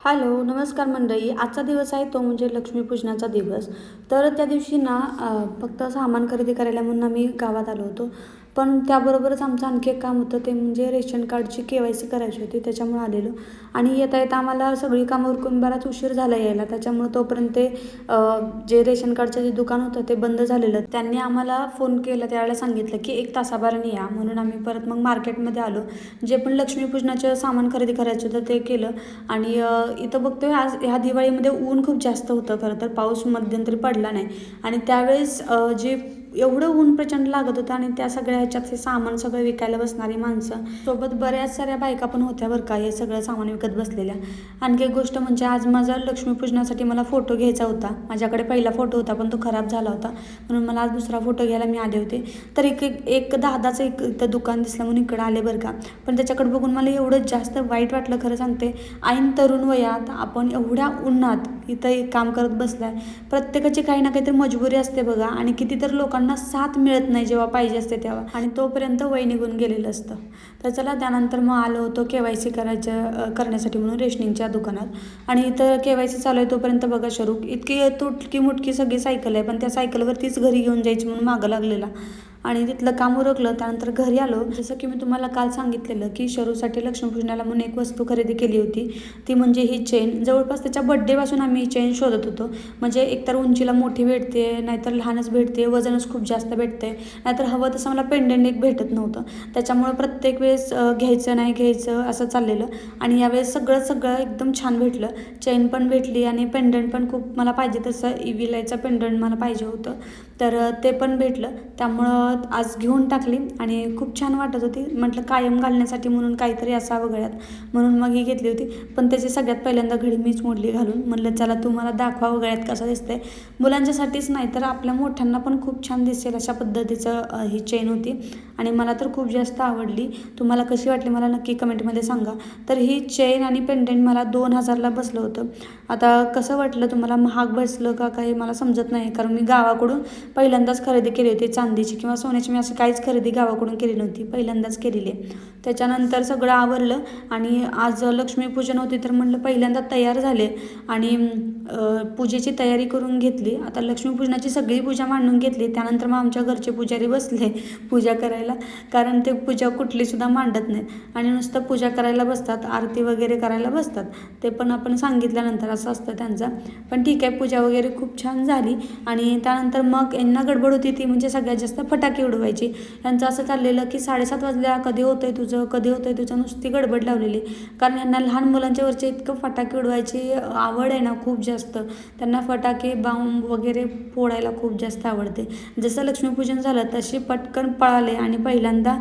Hello नमस्कार मंडळी. आजचा दिवस आहे तो म्हणजे लक्ष्मीपूजनाचा दिवस. तर त्या दिवशी ना फक्त सामान खरेदी करायला म्हणून आम्ही गावात आलो होतो. पण त्याबरोबरच आमचं आणखी एक काम होतं ते म्हणजे रेशन कार्डची के वाय सी करायची होती त्याच्यामुळे आलेलो. आणि येता येता आम्हाला सगळी कामं उरकून बराच उशीर झाला यायला. त्याच्यामुळं तोपर्यंत ते जे रेशन कार्डचं जे दुकान होतं ते बंद झालेलं. त्यांनी आम्हाला फोन केला त्यावेळेला सांगितलं की एक तासाभराने या. म्हणून आम्ही परत मग मार्केटमध्ये आलो. जे पण लक्ष्मीपूजनाचं सामान खरेदी करायचं होतं ते केलं. आणि इथं बघतोय आज ह्या दिवाळीमध्ये ऊन खूप जास्त होतं खरं तर. पाऊस मध्यंतरी पडला नाही. आणि त्यावेळेस जे एवढं ऊन प्रचंड लागत होतं आणि त्या सगळ्या ह्याच्यात हे सामान सगळं विकायला बसणारी माणसं. सोबत बऱ्याच साऱ्या बायका पण होत्या बरं का हे सगळं सामान विकत बसलेल्या. आणखी एक गोष्ट म्हणजे आज माझा लक्ष्मीपूजनासाठी मला फोटो घ्यायचा होता. माझ्याकडे पहिला फोटो होता पण तो खराब झाला होता. म्हणून मला आज दुसरा फोटो घ्यायला मी आले होते. तर एक एक एक दादाचं एक इथं दुकान दिसलं म्हणून इकडं आले बरं का. पण त्याच्याकडे बघून मला एवढं जास्त वाईट वाटलं खरं सांगते. ऐन तरुण वयात आपण एवढ्या उन्हात इथं एक काम करत बसलाय. प्रत्येकाची काही ना काहीतरी मजबुरी असते बघा आणि कितीतरी लोकांना साथ मिळत नाही जेव्हा पाहिजे असते तेव्हा. आणि तोपर्यंत वय निघून गेलेलं असतं. तर चला त्यानंतर मग आलो होतो के वाय सी करायच्या करण्यासाठी म्हणून रेशनिंगच्या दुकानात. आणि इथं के वाय सी चालू आहे तोपर्यंत बघा शरू इतकी तुटकी मुटकी सगळी सायकल आहे पण त्या सायकलवरतीच घरी घेऊन जायची म्हणून मागं लागलेला. आणि तिथलं काम उरकलं त्यानंतर घरी आलो. जसं की मी तुम्हाला काल सांगितलेलं की शरूसाठी लक्ष्मीपूजनाला म्हणून एक वस्तू खरेदी केली होती. ती म्हणजे ही चेन. जवळपास त्याच्या बड्डेपासून आम्ही ही चेन शोधत होतो. म्हणजे एकतर उंचीला मोठी भेटते नाहीतर लहानच भेटते वजनच खूप जास्त भेटते. नाहीतर हवं तसं मला पेंडंट एक भेटत नव्हतं. त्याच्यामुळं प्रत्येक वेळेस घ्यायचं नाही घ्यायचं असं चाललेलं. आणि यावेळेस सगळं सगळं एकदम छान भेटलं. चेन पण भेटली आणि पेंडंट पण खूप मला पाहिजे तसं. इव्हिलायचं पेंडंट मला पाहिजे होतं. तर ते पण भेटलं. त्यामुळं आज घेऊन टाकली आणि खूप छान वाटत होती. म्हटलं कायम घालण्यासाठी म्हणून काहीतरी असावं गळ्यात. म्हणून मग ही घेतली होती. पण त्याची सगळ्यात पहिल्यांदा घडी मीच मोडली घालून. म्हणलं चला तुम्हाला दाखवावं गळ्यात कसं दिसतंय. मुलांच्यासाठीच नाही तर आपल्या मोठ्यांना पण खूप छान दिसेल अशा पद्धतीचं ही चेन होती. आणि मला तर खूप जास्त आवडली. तुम्हाला कशी वाटली मला नक्की कमेंटमध्ये सांगा. तर ही चेन आणि पेंडेंट मला दोन हजारला बसलं होतं. आता कसं वाटलं तुम्हाला महाग बसलं का काही मला समजत नाही. कारण मी गावाकडून पहिल्यांदाच खरेदी केली होती चांदीची किंवा सोन्याची मी अशी काहीच खरेदी गावाकडून केली नव्हती पहिल्यांदाच केलेली आहे. त्याच्यानंतर सगळं आवरलं आणि आज लक्ष्मीपूजन होती तर म्हणलं पहिल्यांदा तयार झाले आणि पूजेची तयारी करून घेतली. आता लक्ष्मीपूजनाची सगळी पूजा मांडून घेतली. त्यानंतर मग आमच्या घरचे पुजारी बसले पूजा करायला. कारण ते पूजा कुठलीसुद्धा मांडत नाहीत. आणि नुसतं पूजा करायला बसतात आरती वगैरे करायला बसतात. ते पण आपण सांगितल्यानंतर असं असतं त्यांचं. पण ठीक आहे पूजा वगैरे खूप छान झाली. आणि त्यानंतर मग यांना गडबड होती ती म्हणजे सगळ्यात जास्त फटाके उडवायची. यांचं असं चाललेलं की साडेसात वाजल्या कधी होतंय तुझं? कधी होतो आहे तुझ्या नुसती गडबड लावलेली. कारण यांना लहान मुलांच्या वरचे इतकं फटाके उडवायची आवड आहे ना खूप जास्त. त्यांना फटाके बांब वगैरे फोडायला खूप जास्त आवडते. जसं लक्ष्मीपूजन झालं तशी पटकन पळाले आणि पहिल्यांदा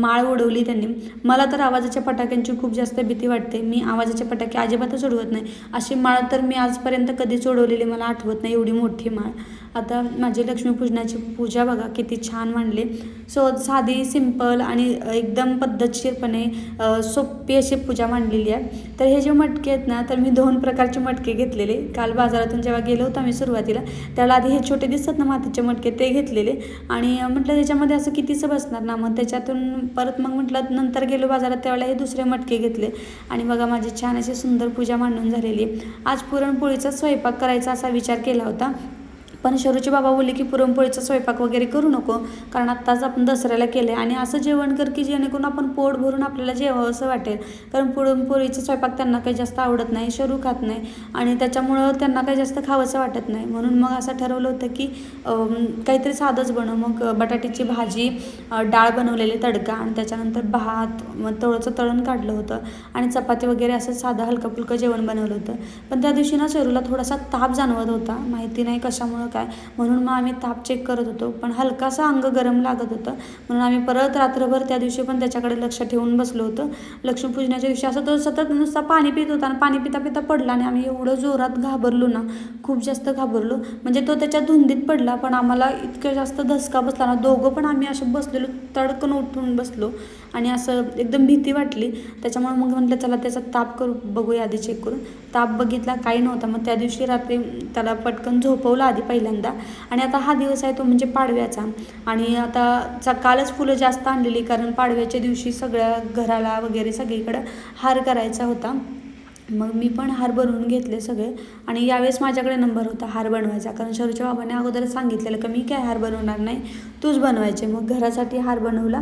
माळ उडवली त्यांनी. मला तर आवाजाच्या फटाक्यांची खूप जास्त भीती वाटते. मी आवाजाचे फटाके अजिबातच उडवत नाही. अशी माळ तर मी आजपर्यंत कधीच उडवलेली मला आठवत नाही एवढी मोठी माळ. आता माझी लक्ष्मीपूजनाची पूजा बघा किती छान मांडले. सो साधी सिंपल आणि एकदम पद्धतशीरपणे सोपी अशी पूजा मांडलेली आहे. तर हे जे मटके आहेत ना तर मी दोन प्रकारचे मटके घेतलेले. काल बाजारातून जेव्हा गेलो होतो आम्ही सुरुवातीला त्याला आधी हे छोटे दिसतात ना मातीचे मटके ते घेतलेले. आणि म्हटलं त्याच्यामध्ये असं कितीचं बसणार ना मग त्याच्यातून परत मग म्हटलं नंतर गेलो बाजारात त्यावेळेला हे दुसरे मटके घेतले. आणि बघा माझी छान अशी सुंदर पूजा मांडून झालेली आहे. आज पुरणपोळीचा स्वयंपाक करायचा असा विचार केला होता. पण शरूचे बाबा बोलले की पुरणपोळीचा स्वयंपाक वगैरे करू नको कारण आत्ताच आपण दसऱ्याला केलं आहे आणि असं जेवण कर की जेणेकरून आपण पोट भरून आपल्याला जेवावं असं वाटेल. कारण पुरणपोळीचा स्वयंपाक त्यांना काही जास्त आवडत नाही शरू खात नाही. आणि त्याच्यामुळं त्यांना काही जास्त खावंसं वाटत नाही. म्हणून मग असं ठरवलं होतं की काहीतरी साधंच बनव. मग बटाट्याची भाजी डाळ बनवलेली तडका आणि त्याच्यानंतर भात मग तळचं तळण काढलं होतं. आणि चपाती वगैरे असं साधं हलकं फुलकं जेवण बनवलं होतं. पण त्या दिवशी ना शरूला थोडासा ताप जाणवत होता. माहिती नाही कशामुळं काय? म्हणून मग आम्ही ताप चेक करत होतो. पण हलकासा अंग गरम लागत होतं. म्हणून आम्ही परत रात्रभर त्या दिवशी पण त्याच्याकडे लक्ष ठेवून बसलो होतो. लक्ष्मीपूजनाच्या दिवशी असं तो सतत नुसता पाणी पित होता आणि पाणी पिता पिता पडला आणि आम्ही एवढं जोरात घाबरलो ना खूप जास्त घाबरलो. म्हणजे तो त्याच्या धुंदीत पडला पण आम्हाला इतकं जास्त धसका बसला ना दोघं पण आम्ही असं बसलेलो तडकन उठून बसलो. आणि असं एकदम भीती वाटली. त्याच्यामुळे मग म्हटलं चला त्याचा ताप करू बघूया आधी चेक करून. ताप बघितला काही नव्हता. मग त्या दिवशी रात्री त्याला पटकन झोपवलं आधी पहिल्यांदा. आणि आता हा दिवस आहे तो म्हणजे पाडव्याचा. आणि आता चा- कालच फुलं जास्त आणलेली कारण पाडव्याच्या दिवशी सगळ्या घराला वगैरे सगळीकडं हार करायचा होता. मग मी पण हार बनवून घेतले सगळे. आणि यावेळेस माझ्याकडे नंबर होता हार बनवायचा. कारण शरूच्या बाबाने अगोदर सांगितलेलं का मी काय हार बनवणार नाही. तूच बनवायचे. मग घरासाठी हार बनवला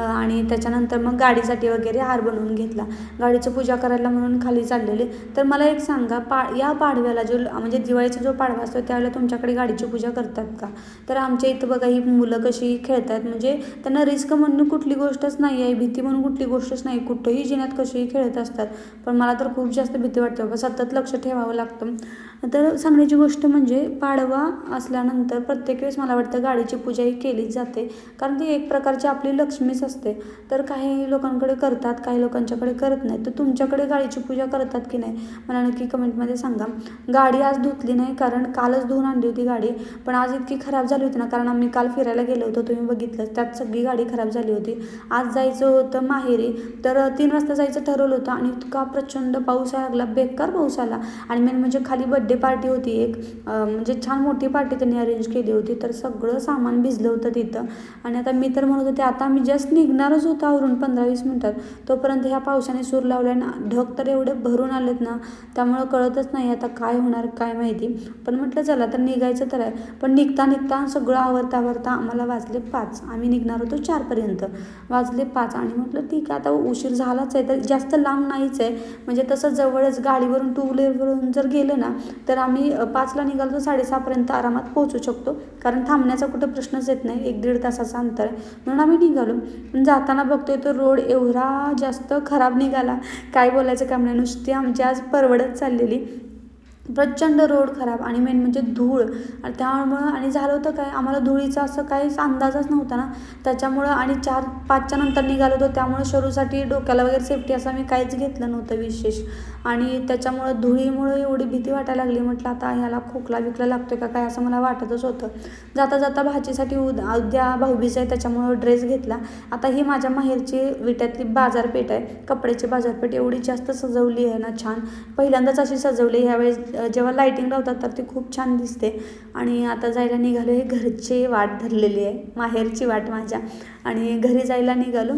आणि त्याच्यानंतर मग गाडीसाठी वगैरे हार बनवून घेतला. गाडीचं पूजा करायला म्हणून खाली चाललेले. तर मला एक सांगा पा या पाडव्याला जो म्हणजे दिवाळीचा जो पाडवा असतो त्यावेळेला तुमच्याकडे गाडीची पूजा करतात का? तर आमच्या इथं बघा ही मुलं कशी खेळतात. म्हणजे त्यांना रिस्क म्हणून कुठली गोष्टच नाही आहे भीती म्हणून कुठली गोष्टच नाही. कुठंही जिन्यात कशीही खेळत असतात. पण मला तर खूप जास्त भीती वाटते. बाबा सतत लक्ष ठेवावं लागतं. तर सांगण्याची गोष्ट म्हणजे पाडवा असल्यानंतर प्रत्येक वेळेस मला वाटतं गाडीची पूजा ही केलीच जाते. कारण ती एक प्रकारची आपली लक्ष्मीच असते. तर काही लोकांकडे करतात काही लोकांच्याकडे करत नाही तर तुमच्याकडे गाडीची पूजा करतात की नाही? मला नक्की कमेंटमध्ये सांगा. गाडी आज धुतली नाही कारण कालच धुवून आणली होती गाडी. पण आज इतकी खराब झाली होती ना कारण आम्ही काल फिरायला गेलो होतो तुम्ही बघितलं त्यात सगळी गाडी खराब झाली होती. आज जायचं होतं माहेरी. तर तीन वाजता जायचं ठरवलं होतं आणि इतका प्रचंड पाऊस लागला. बेकार पाऊस आला. आणि मेन म्हणजे खाली बड्डे पार्टी होती एक. म्हणजे छान मोठी पार्टी त्यांनी अरेंज केली होती. तर सगळं सामान भिजलं होतं तिथं. आणि आता मी तर म्हणत होते आता आम्ही जस्ट निघणारच होतो आवरून पंधरा वीस मिनटात. तोपर्यंत ह्या पावसाने सूर लावला ना ढग तर एवढे भरून आलेत ना त्यामुळं कळतच नाही आता काय होणार काय माहिती. पण म्हटलं चला तर निघायचं तर आहे. पण निघता निघता सगळं आवरता आवरता आम्हाला वाजले पाच. आम्ही निघणार होतो चारपर्यंत. वाजले पाच. आणि म्हटलं ठीक आहे आता उशीर झालाच आहे. तर जास्त लांब नाहीच आहे. म्हणजे तसं जवळच गाडीवरून टू व्हीलरवरून जर गेलं ना तर आम्ही पाचला निघालो तर साडेसहापर्यंत आरामात पोहोचू शकतो. कारण थांबण्याचा कुठं प्रश्नच येत नाही एक दीड तासाचं अंतर आहे. म्हणून आम्ही निघालो. पण जाताना बघतोय तर रोड एवढा जास्त खराब निघाला. काय बोलायचं काम नाही नुसती आमची आज परवडत चाललेली. प्रचंड रोड खराब आणि मेन म्हणजे धूळ. आणि त्यामुळं आणि झालं होतं काय आम्हाला धुळीचा असं काहीच अंदाजच नव्हता ना. त्याच्यामुळं आणि चार पाचच्या नंतर निघालो होतो. त्यामुळं शरूसाठी डोक्याला वगैरे सेफ्टी असं मी काहीच घेतलं नव्हतं विशेष. आणि त्याच्यामुळं धुळीमुळं एवढी भीती वाटायला लागली. म्हटलं आता ह्याला खोकला बिकला लागतोय का काय असं मला वाटतच होतं. जाता जाता भाजीसाठी उद्या उद्या भाऊबीज आहे त्याच्यामुळं ड्रेस घेतला. आता ही माझ्या माहेरची विट्यातली बाजारपेठ आहे. कपड्याची बाजारपेठ एवढी जास्त सजवली आहे ना छान. पहिल्यांदाच अशी सजवली. ह्यावेळेस जेव्हा लायटिंग लावतात तर ती खूप छान दिसते. आणि आता जायला निघालो हे घरची वाट धरलेली आहे. माहेरची वाट माझ्या. आणि घरी जायला निघालो.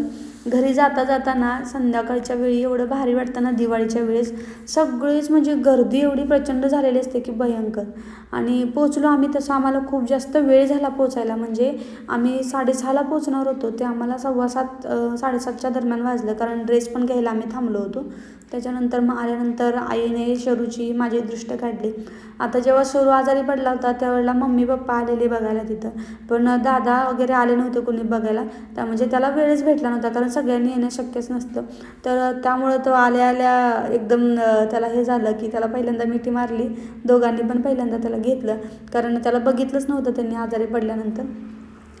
घरी जाता जाताना संध्याकाळच्या वेळी एवढं भारी वाटतं ना दिवाळीच्या वेळेस सगळीच म्हणजे गर्दी एवढी प्रचंड झालेली असते की भयंकर. आणि पोचलो आम्ही तसं आम्हाला खूप जास्त वेळ झाला पोचायला म्हणजे आम्ही साडेसहाला पोचणार होतो. ते आम्हाला सव्वा सात साडेसातच्या दरम्यान वाजलं. कारण ड्रेस पण घ्यायला आम्ही थांबलो होतो. त्याच्यानंतर मग आल्यानंतर आईने शरूची माझी दृष्टी काढली. आता जेव्हा शरू आजारी पडला होता त्यावेळेला मम्मी पप्पा आलेले बघायला तिथं. पण दादा वगैरे आले नव्हते कोणी बघायला. त्या म्हणजे त्याला वेळच भेटला नव्हता कारण सगळ्यांनी येणं शक्यच नसतं. तर त्यामुळं तो आल्या आल्या एकदम त्याला हे झालं की त्याला पहिल्यांदा मिठी मारली. दोघांनी पण पहिल्यांदा त्याला घेतलं. कारण त्याला बघितलंच नव्हतं त्यांनी आजारी पडल्यानंतर.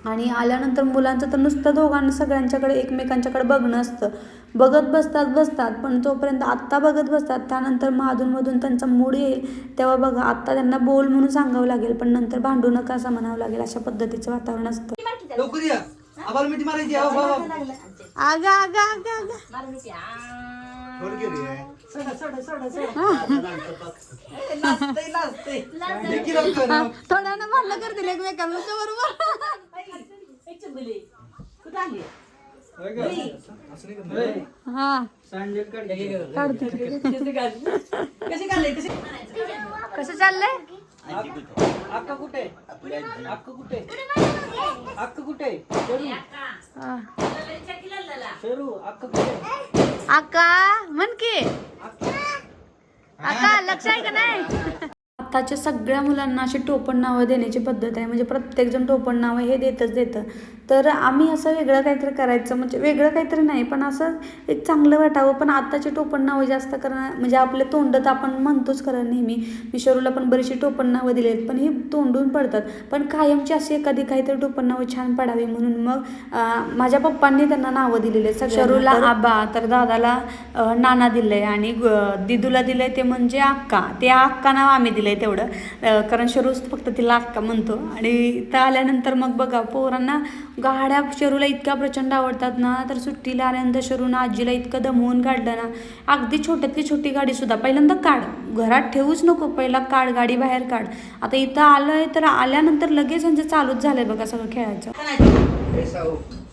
आणि आल्यानंतर मुलांचं तर नुसतं दोघांना सगळ्यांच्याकडे एकमेकांच्याकडे बघणं असतं. बघत बसतात बसतात पण तोपर्यंत आत्ता बघत बसतात. त्यानंतर मग अधूनमधून त्यांचा मूड येईल. तेव्हा बघा आत्ता त्यांना बोल म्हणून सांगावं लागेल पण नंतर भांडू नका असं म्हणावं लागेल. अशा पद्धतीचं वातावरण असतं. आगा आगा आगा आगा. थोड्यानं भांडणं करतील एकमेकांना बरोबर. हा. कसं चाललंय अक्का कुठे? अक्का कुठे? अक्का कुठे? हा. शेरू अक्का कुठे? आका म्हण की. आका लक्ष आहे का नाही? आताच्या सगळ्या मुलांना अशी टोपण नावं देण्याची पद्धत आहे. म्हणजे प्रत्येकजण टोपण नावं हे देतच देतं. तर आम्ही असं वेगळं काहीतरी करायचं म्हणजे वेगळं काहीतरी नाही पण असं एक चांगलं वाटावं. पण आत्ताची टोपण नावं जास्त करणं म्हणजे आपले तोंड तर आपण म्हणतोच खरं नेहमी. मी शरूला पण बरीचशी टोपण नावं दिली आहेत पण ही तोंडून पडतात. पण कायमची अशी एखादी काहीतरी टोपण नावं छान पडावी म्हणून मग माझ्या पप्पांनी त्यांना नावं दिलेली. आहेत सगळ्यांना. शरूला आबा तर दादाला नाना दिलंय आणि ग- दिदूला दिलंय ते म्हणजे अक्का. ते अक्का नाव आम्ही दिलंय तेवढं. अं, कारण शरूच फक्त तिला अक्का म्हणतो. आणि इथं आल्यानंतर मग बघा पोरांना गाड्या शरूला इतक्या प्रचंड आवडतात ना तर सुट्टीला आल्यानंतर शरूनं आजीला इतकं दमवून काढलं ना अगदी छोट्यातली छोटी गाडी सुद्धा. पहिल्यांदा काढ घरात ठेवूच नको पहिला काढ गाडी बाहेर काढ. आता इथं आलंय तर आल्यानंतर लगेच यांचं चालूच झालंय बघा सगळं खेळायचं.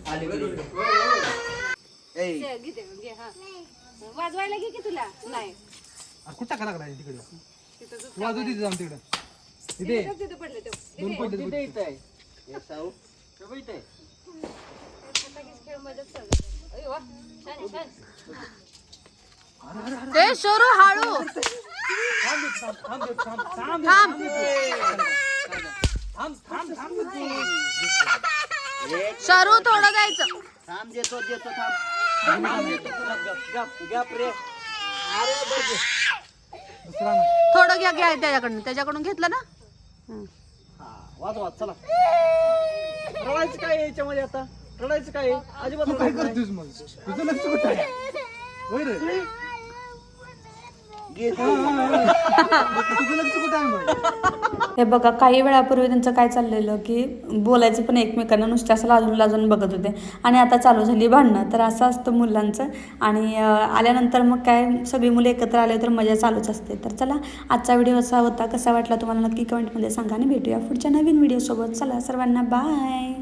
आली वाजवायला घे की तुला? नाही. अरे कुठं टाका लागला तिकडे? वाजू तिथे जाऊन तिकडे. तिथे दोन पडले तिथे इथं. आहे हे साऊ हे बघ इथं आहे. ते शरू हळू थांब शरू थोडं द्यायचं थांब देतो देतो थांब थोडं घ्या घ्या त्याच्याकडून त्याच्याकडून घेतलं ना हा वाच वाच चला काय याच्यामध्ये आता रडायचं काय? अजिबात तू काय रडायचं नाही. करतोस मग? तुझं लक्ष कुठं आहे? होय रे. घे तू. तुझं लक्ष कुठं आहे मग? हे बघा काही वेळापूर्वी त्यांचं काय चाललेलं की बोलायचं पण एकमेकांना नुसतं असं लाजून लाजून बघत होते. आणि आता चालू झाली भांडणं. तर असं असतं मुलांचं. आणि अं, आल्यानंतर मग काय सगळी मुलं एकत्र आले तर मजा चालूच असते. तर चला आजचा व्हिडिओ असा होता. कसा वाटला तुम्हाला नक्की कमेंटमध्ये सांगा आणि भेटूया पुढच्या नवीन व्हिडिओसोबत. चला सर्वांना बाय